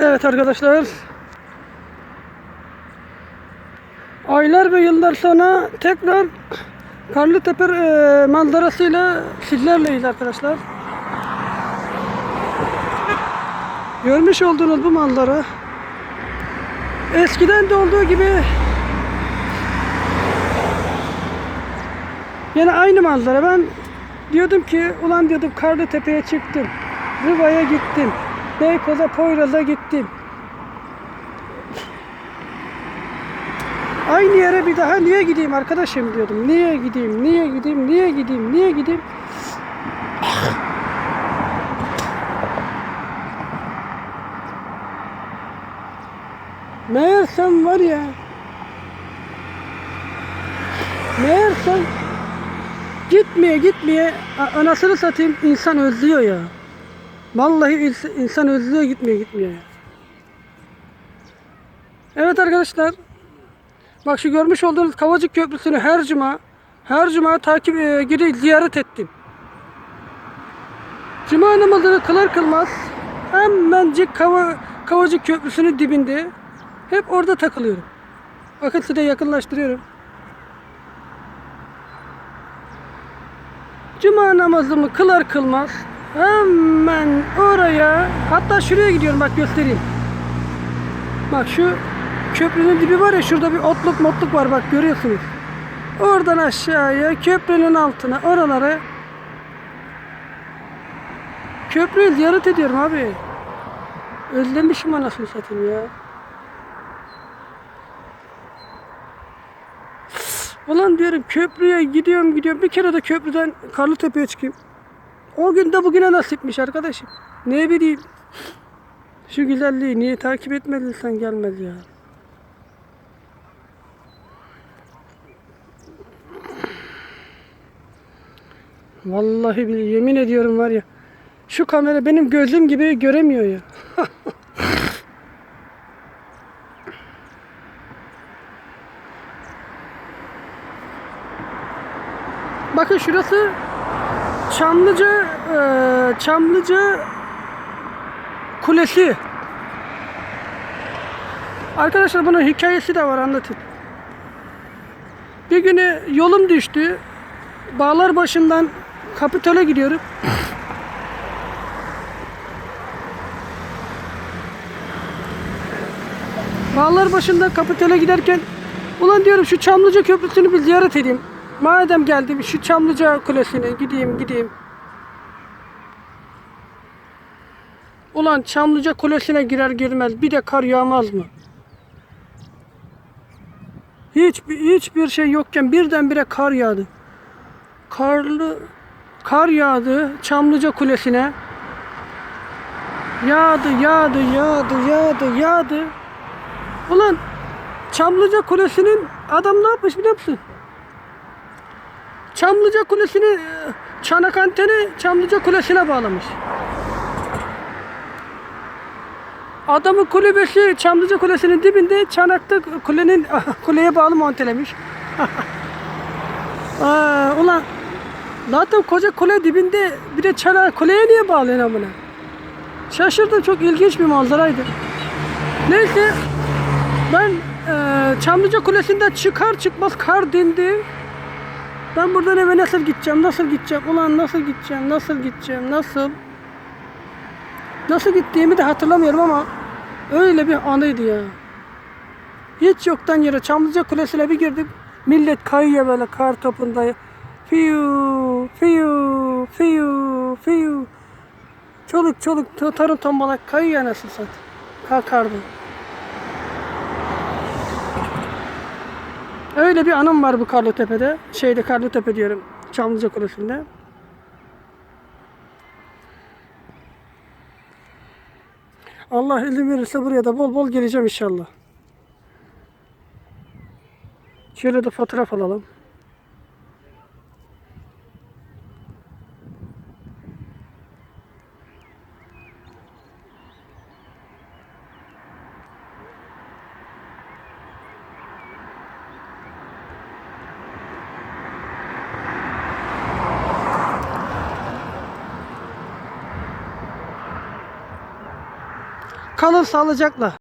Evet arkadaşlar. Aylar ve yıllar sonra tekrar Karlıtepe e, manzarasıyla sizlerleyiz arkadaşlar. Görmüş olduğunuz bu manzara eskiden de olduğu gibi yine aynı manzara. Ben diyordum ki ulan diyordum Karlıtepe'ye çıktım. Rıva'ya gittim. Beykoz'a, Poyraz'a gittim. Aynı yere bir daha niye gideyim arkadaşım diyordum. Niye gideyim, niye gideyim, niye gideyim, niye gideyim. Meğersem var ya. Meğersem gitmeye gitmeye anasını satayım insan özlüyor ya. Vallahi ins- insan özlüyor gitmeye. ya. Evet arkadaşlar. Bak şu görmüş olduğunuz Kavacık Köprüsü'nü her cuma her cuma takip e, gidip ziyaret ettim. Cuma namazını kılar kılmaz hemencik Kava, Kavacık Köprüsü'nün dibinde hep orada takılıyorum. Bakın size yakınlaştırıyorum. Cuma namazımı kılar kılmaz hemen oraya hatta şuraya gidiyorum bak göstereyim. Bak şu köprünün dibi var ya şurada bir otluk motluk var bak görüyorsunuz. Oradan aşağıya köprünün altına oralara köprüyü ziyaret ediyorum abi. Özlemişim anasını satayım ya. Ulan diyorum köprüye gidiyorum gidiyorum bir kere de köprüden Karlıtepe'ye çıkayım. O gün de bugüne nasipmiş arkadaşım. Ne bileyim. Şu güzelliği niye takip etmediysen gelmez ya. Vallahi bir yemin ediyorum var ya. Şu kamera benim gözüm gibi göremiyor ya. Bakın şurası Çamlıca eee, Çamlıca Kulesi. Arkadaşlar bunun hikayesi de var anlatayım. Bir günü yolum düştü. Bağlar başından Kapitol'e gidiyorum. Bağlar başında Kapitol'e giderken ulan diyorum şu Çamlıca Köprüsü'nü bir ziyaret edeyim. Madem geldim şu Çamlıca Kulesi'ne gideyim gideyim. Ulan Çamlıca Kulesi'ne girer girmez bir de kar yağmaz mı? Hiçbir, hiçbir şey yokken birdenbire kar yağdı. Karlı kar yağdı Çamlıca Kulesi'ne. Yağdı, yağdı, yağdı, yağdı, yağdı. Ulan Çamlıca Kulesi'nin adam ne yapmış biliyor musun? Çamlıca Kulesi'ni çanak anteni Çamlıca Kulesi'ne bağlamış. Adamın kulübesi Çamlıca Kulesi'nin dibinde çanakta kulenin kuleye bağlı montelemiş. Aa, ulan zaten koca kule dibinde bir de çanak kuleye niye bağlıyorsun amına? Şaşırdım çok ilginç bir manzaraydı. Neyse ben e, Çamlıca Kulesi'nden çıkar çıkmaz kar dindi. Ben buradan eve nasıl gideceğim, nasıl gideceğim, ulan nasıl gideceğim, nasıl gideceğim, nasıl? Nasıl gittiğimi de hatırlamıyorum ama öyle bir anıydı ya. Hiç yoktan yere Çamlıca Kulesi'ne bir girdim. Millet kayıyor böyle kar topunda. Fiyu, fiyu, fiyu, fiyu. Çoluk çoluk tarım tombalak kayıyor nasıl sat. Kalkardı. Öyle bir anım var bu Karlıtepe'de. Şeyde Karlıtepe diyorum. Çamlıca Kulesi'nde. Allah izin verirse buraya da bol bol geleceğim inşallah. Şöyle de fotoğraf alalım. Kalın sağlıcakla.